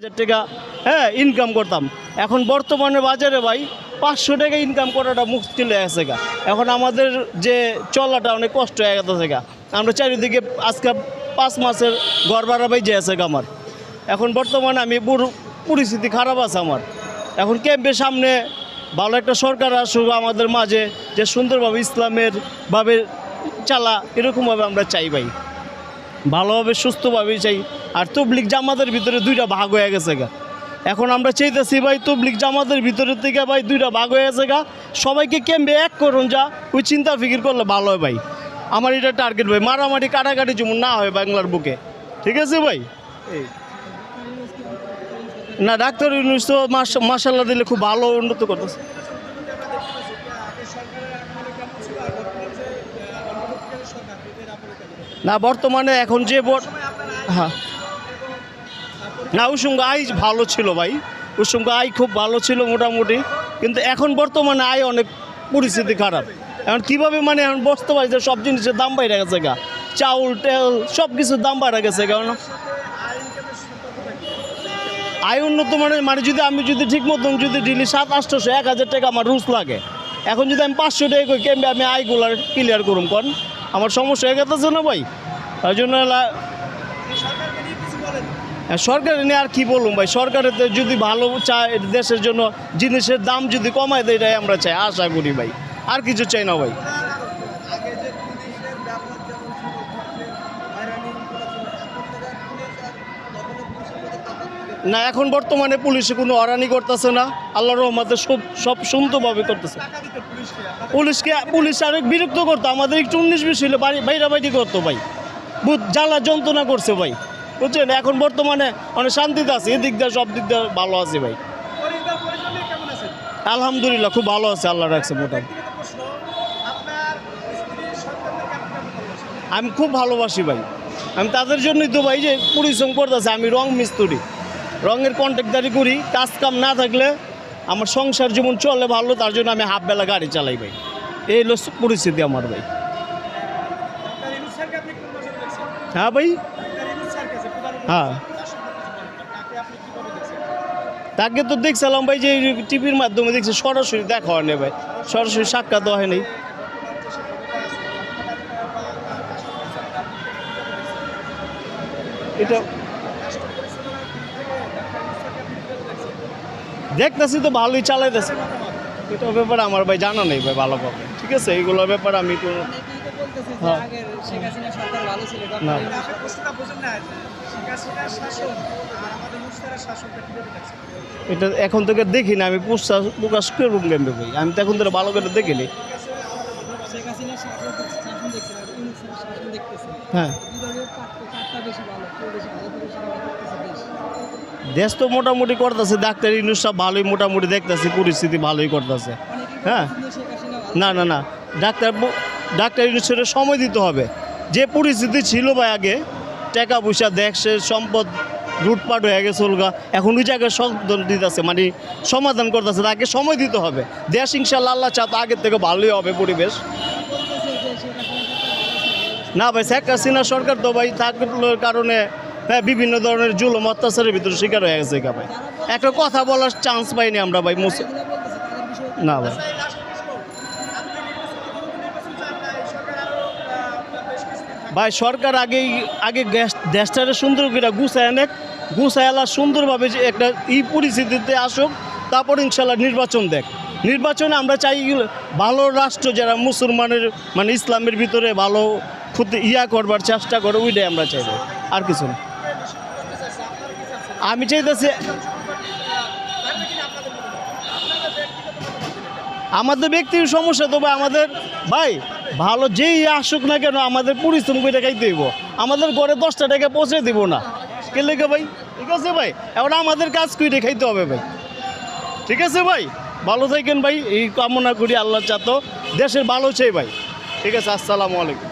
হাজার টাকা হ্যাঁ ইনকাম করতাম। এখন বর্তমানে বাজারে ভাই, পাঁচশো টাকা ইনকাম করাটা মুশকিল হয়ে গেছে গা। এখন আমাদের যে চলাটা অনেক কষ্ট হয়ে গেছে গা। আমরা চারিদিকে আজকে পাঁচ মাসের ঘর ভাড়া বাইজে আছে গা আমার। এখন বর্তমানে আমি পুরো পরিস্থিতি খারাপ আছে আমার। এখন ক্যাম্পের সামনে ভালো একটা সরকার আসুক আমাদের মাঝে, যে সুন্দরভাবে ইসলামের ভাবে চালা, এরকমভাবে আমরা চাই ভাই। ভালোভাবে সুস্থভাবে চাই। আর তবলিক জামাতের ভিতরে দুইটা ভাগ হয়ে গেছে গা। এখন আমরা চাইতেছি ভাই তবলিক জামাতের ভিতরে থেকে ভাই দুইটা ভাগ হয়ে গেছে গা। সবাইকে কেমবে এক করুন যা ওই চিন্তা ফিকির করলে ভালো হয় ভাই। আমার এটা টার্গেট ভাই মারামারি কাটাকাটি যেমন না হয় বাংলার বুকে। ঠিক আছে ভাই? এই। না ডাক্তার মাস- মাসাল্লাহ দিলে খুব ভালো উন্নত করতেছে। না, বর্তমানে এখন যে হ্যাঁ। না উসুঙ্গ আই ভালো ছিল ভাই। উসুঙ্গ আই খুব ভালো ছিল মোটামুটি। কিন্তু এখন বর্তমানে আয় অনেক পরিস্থিতি খারাপ। এখন কীভাবে মানে এখন বসতে পারি যে সব জিনিসের দাম বাইরে গেছে গা। চাউল, তেল, সব কিছুর দাম বাইরে গেছে কারণ আয় উন্নত মানে মানে যদি আমি যদি ঠিক মতন যদি ডেলি সাত আটশোশো এক হাজার টাকা আমার রুচ লাগে। এখন যদি আমি পাঁচশো টাকা করি কেমবে আমি আয়গুলার ক্লিয়ার করুম কন? আমার সমস্যা হয়ে গেছে না ভাই? তার জন্য হ্যাঁ, সরকারের নিয়ে আর কি বলুন ভাই? সরকারের যদি ভালো চায় দেশের জন্য জিনিসের দাম যদি কমায় দেয় এটাই আমরা চাই আশা করি ভাই। আর কিছু চাই না ভাই। না, এখন বর্তমানে পুলিশে কোনো অরানি করতেছে না। আল্লাহর রহমতে সব সব সুন্দরভাবে করতেছে। পুলিশকে পুলিশ আরেক বিরক্ত করতো। আমাদের একটু উনিশ বিশ হলে বাড়ি বাইরা বাইরি করতো ভাই। বুধ জ্বালা যন্ত্রণা করছে ভাই। বুঝছেন? এখন বর্তমানে অনেক শান্তিতে আছে। এদিক দিয়ে, সব দিক দিয়ে ভালো আছে ভাই। আলহামদুলিল্লাহ, খুব ভালো আছে। আল্লাহ রাখছে মোটামুটি। আমি খুব ভালোবাসি ভাই। আমি তাদের জন্যই তো ভাই যে পরিশ্রম করতেছে। আমি রং মিস্ত্রি। রঙের কন্ট্রাক্টারি করি, কাজ কাম না থাকলে আমার সংসার জীবন চলে ভালো, তার জন্য আমি হাফ বেলা গাড়ি চালাই ভাই। এই হলো পরিস্থিতি আমার ভাই। হ্যাঁ ভাই? হ্যাঁ। তাকে তো দেখছিলাম ভাই যে টিভির মাধ্যমে দেখছি, সরাসরি দেখা হয়নি ভাই। সরাসরি সাক্ষাৎ হয়নি এটা দেখতেছি তো ভালোই চালাইতেছে। এটা ব্যাপারে আমার ভাই জানা নেই ভাই ভালো ভালোভাবে ঠিক আছে এইগুলোর ব্যাপারে আমি কোনো হ্যাঁ। এটা এখন থেকে দেখি না আমি প্রকাশ প্রকাশ করব কেমবে ভাই? আমি তো এখন ধরে ভালো করে দেখিনি। হ্যাঁ। দেশ তো মোটামুটি করতেছে, ডাক্তার ইনুস সব ভালোই মোটামুটি দেখতেছি, পরিস্থিতি ভালোই করতেছে। হ্যাঁ। না না না, ডাক্তার ডাক্তার ইনুসের সময় দিতে হবে। যে পরিস্থিতি ছিল ভাই আগে, টাকা পয়সা দেখছে সম্পদ লুটপাট হয়ে গেছে উলগা এখন ওই জায়গায় সংশোধন দিতেছে মানে সমাধান করতেছে, তাকে সময় দিতে হবে। দেশ ইনশাল্লাহ আল্লাহ চা তো আগের থেকে ভালোই হবে পরিবেশ। না ভাই, শেখ হাসিনা সরকার তো ভাই থাকার কারণে হ্যাঁ বিভিন্ন ধরনের জুলুম, অত্যাচারের ভিতরে শিকার হয়ে গেছে ভাই। একটা কথা বলার চান্স পাইনি আমরা ভাই, মুসে না ভাই। এই এই। ভাই, সরকার আগেই আগে গ্যাস- দেশটারে সুন্দর করে গুছায় নেক। গুছায় আলা সুন্দরভাবে যে একটা ই পরিস্থিতিতে আসুক, তারপর ইনশাল্লাহ নির্বাচন দেখ। নির্বাচনে আমরা চাই ভালো রাষ্ট্র যারা মুসলমানের মানে ইসলামের ভিতরে ভালো ক্ষতি ইয়া করবার চেষ্টা করে, ওইটাই আমরা চাইব আর কিছু না। আমি চাইতেছি আমাদের ব্যক্তির সমস্যা তো ভাই, আমাদের, ভাই, ভালো যেই আসুক না কেন আমাদের পরিশ্রম করে খাইতে হইব। আমাদের ঘরে দশটা টাকা পৌঁছে দিব না। কে লেগে ভাই? ঠিক আছে ভাই, এখন আমাদের কাজ করে খাইতে হবে ভাই। ঠিক আছে ভাই, ভালো থাকেন ভাই, এই কামনা করি আল্লাহ চাতো। দেশের ভালো চাই ভাই। ঠিক আছে, আসসালামু আলাইকুম।